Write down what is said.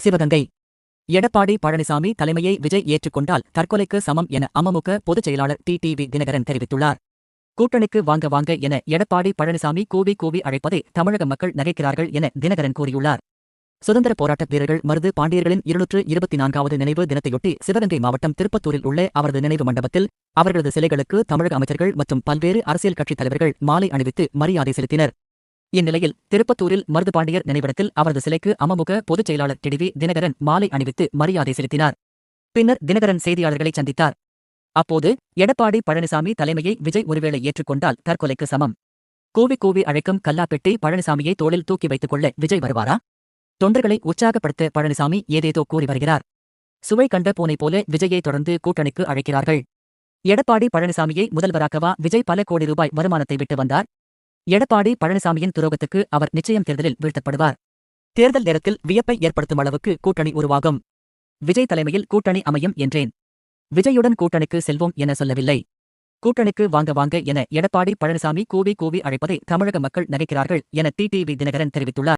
சிவகங்கை. எடப்பாடி பழனிசாமி தலைமையை விஜய் ஏற்றுக்கொண்டால் தற்கொலைக்கு சமம் என அமமுக பொதுச் செயலாளர் டி டிவி தினகரன் தெரிவித்துள்ளார். கூட்டணிக்கு வாங்க வாங்க என எடப்பாடி பழனிசாமி கூவி கூவி அழைப்பதை தமிழக மக்கள் நகைக்கிறார்கள் என தினகரன் கூறியுள்ளார். சுதந்திர போராட்ட வீரர்கள் மருது பாண்டியர்களின் இருநூற்று இருபத்தி நான்காவது நினைவு தினத்தையொட்டி சிவகங்கை மாவட்டம் திருப்பத்தூரில் உள்ள அவரது நினைவு மண்டபத்தில் அவர்களது சிலைகளுக்கு தமிழக அமைச்சர்கள் மற்றும் பல்வேறு அரசியல் கட்சித் தலைவர்கள் மாலை அணிவித்து மரியாதை செலுத்தினர். இந்நிலையில் திருப்பத்தூரில் மருதுபாண்டியர் நினைவிடத்தில் அவரது சிலைக்கு அமமுக பொதுச் செயலாளர் டிடிவி தினகரன் மாலை அணிவித்து மரியாதை செலுத்தினார். பின்னர் தினகரன் செய்தியாளர்களை சந்தித்தார். அப்போது எடப்பாடி பழனிசாமி தலைமையை விஜய் ஒருவேளை ஏற்றுக்கொண்டால் தற்கொலைக்கு சமம். கூவி கூவி அழைக்கும் கல்லாப்பெட்டி பழனிசாமியை தோளில் தூக்கி வைத்துக் கொள்ள விஜய் வருவாரா? தொண்டர்களை உற்சாகப்படுத்த பழனிசாமி ஏதேதோ கூறி வருகிறார். சுவை கண்ட பூனை போல விஜயை தொடர்ந்து கூட்டணிக்கு அழைக்கிறார்கள். எடப்பாடி பழனிசாமியை முதல்வராக்கவா விஜய் பல கோடி ரூபாய் வருமானத்தை விட்டு வந்தார்? எடப்பாடி பழனிசாமியின் துரோகத்துக்கு அவர் நிச்சயம் தேர்தலில் வீழ்த்தப்படுவார். தேர்தல் நேரத்தில் வியப்பை ஏற்படுத்தும் அளவுக்கு கூட்டணி உருவாகும். விஜய் தலைமையில் கூட்டணி அமையும் என்றேன். விஜயுடன் கூட்டணிக்கு செல்வோம் என சொல்லவில்லை. கூட்டணிக்கு வாங்க வாங்க என எடப்பாடி பழனிசாமி கூவி கூவி அழைப்பதை தமிழக மக்கள் நகைக்கிறார்கள் என டிடிவி தினகரன் தெரிவித்துள்ளார்.